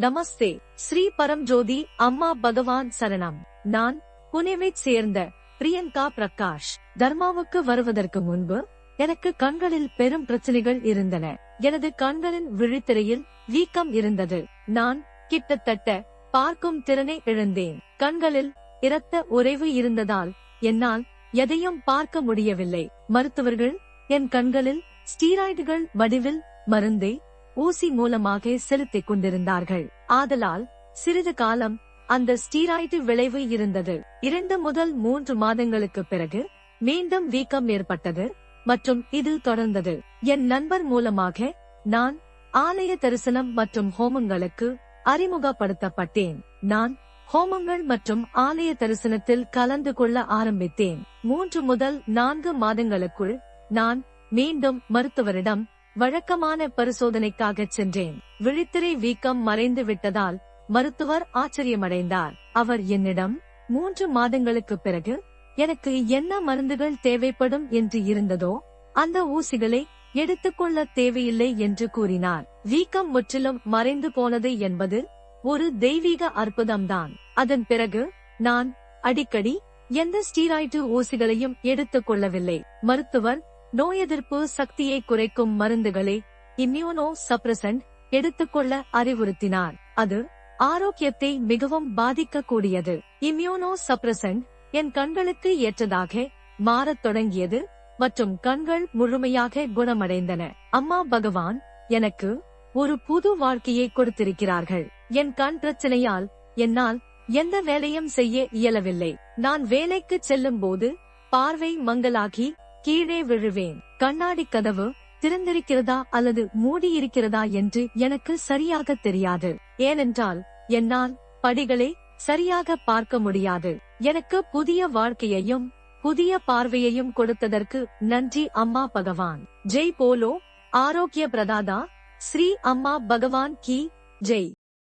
நமஸ்தே. ஸ்ரீ பரம்ஜோதி அம்மா பகவான் சரணம். நான் புனேவைச் சேர்ந்த பிரியங்கா பிரகாஷ். தர்மாவுக்கு வருவதற்கு முன்பு எனக்கு கண்களில் பெரும் பிரச்சனைகள் இருந்தன. எனது கண்களின் விழித்திரையில் வீக்கம் இருந்தது. நான் கிட்டத்தட்ட பார்க்கும் திறனை இழந்தேன். கண்களில் இரத்த உறைவு இருந்ததால் என்னால் எதையும் பார்க்க முடியவில்லை. மருத்துவர்கள் என் கண்களில் ஸ்டீராய்டுகள் வடிவில் மருந்தை ஊசி மூலமாக செலுத்திக் கொண்டிருந்தார்கள். ஆதலால் சிறிது காலம் அந்த ஸ்டீராய்டு விளைவு இருந்தது. இரண்டு முதல் மூன்று மாதங்களுக்கு பிறகு மீண்டும் வீக்கம் ஏற்பட்டது மற்றும் இது தொடர்ந்தது. என் நண்பர் மூலமாக நான் ஆலய தரிசனம் மற்றும் ஹோமங்களுக்கு அறிமுகப்படுத்தப்பட்டேன். நான் ஹோமங்கள் மற்றும் ஆலய தரிசனத்தில் கலந்து கொள்ள ஆரம்பித்தேன். மூன்று முதல் நான்கு மாதங்களுக்குள் நான் மீண்டும் மருத்துவரிடம் வழக்கமான பரிசோதனைக்காக சென்றேன். விழித்திரை வீக்கம் மறைந்து விட்டதால் மருத்துவர் ஆச்சரியமடைந்தார். அவர் என்னிடம் மூன்று மாதங்களுக்கு பிறகு எனக்கு என்ன மருந்துகள் தேவைப்படும் என்று இருந்ததோ அந்த ஊசிகளை எடுத்துக்கொள்ள தேவையில்லை என்று கூறினார். வீக்கம் முற்றிலும் மறைந்து போனது என்பது ஒரு தெய்வீக அற்புதம்தான். அதன் பிறகு நான் அடிக்கடி எந்த ஸ்டீராய்டு ஊசிகளையும் எடுத்துக் கொள்ளவில்லை. மருத்துவர் நோய் எதிர்ப்பு சக்தியை குறைக்கும் மருந்துகளை இம்யூனோ சப்ரசன்ட் எடுத்துக்கொள்ள அறிவுறுத்தினார். அது ஆரோக்கியத்தை மிகவும் பாதிக்கக்கூடியது. இம்யூனோ சப்ரசன்ட் என் கண்களுக்கு ஏற்றதாக மாறத் தொடங்கியது மற்றும் கண்கள் முழுமையாக குணமடைந்தன. அம்மா பகவான் எனக்கு ஒரு புது வாழ்க்கையை கொடுத்திருக்கிறார்கள். என் கண் பிரச்சனையால் என்னால் எந்த வேலையும் செய்ய இயலவில்லை. நான் வேலைக்கு செல்லும் போது பார்வை மங்கலாகி கீழே விழுவேன். கண்ணாடி கதவு திறந்திருக்கிறதா அல்லது மூடியிருக்கிறதா என்று எனக்கு சரியாக தெரியாது. ஏனென்றால் என்னால் படிகளை சரியாக பார்க்க முடியாது. எனக்கு புதிய வாழ்க்கையையும் புதிய பார்வையையும் கொடுத்ததற்கு நன்றி அம்மா பகவான். ஜெய் போலோ ஆரோக்கிய பிரதாதா ஸ்ரீ அம்மா பகவான் கி. ஜெய்.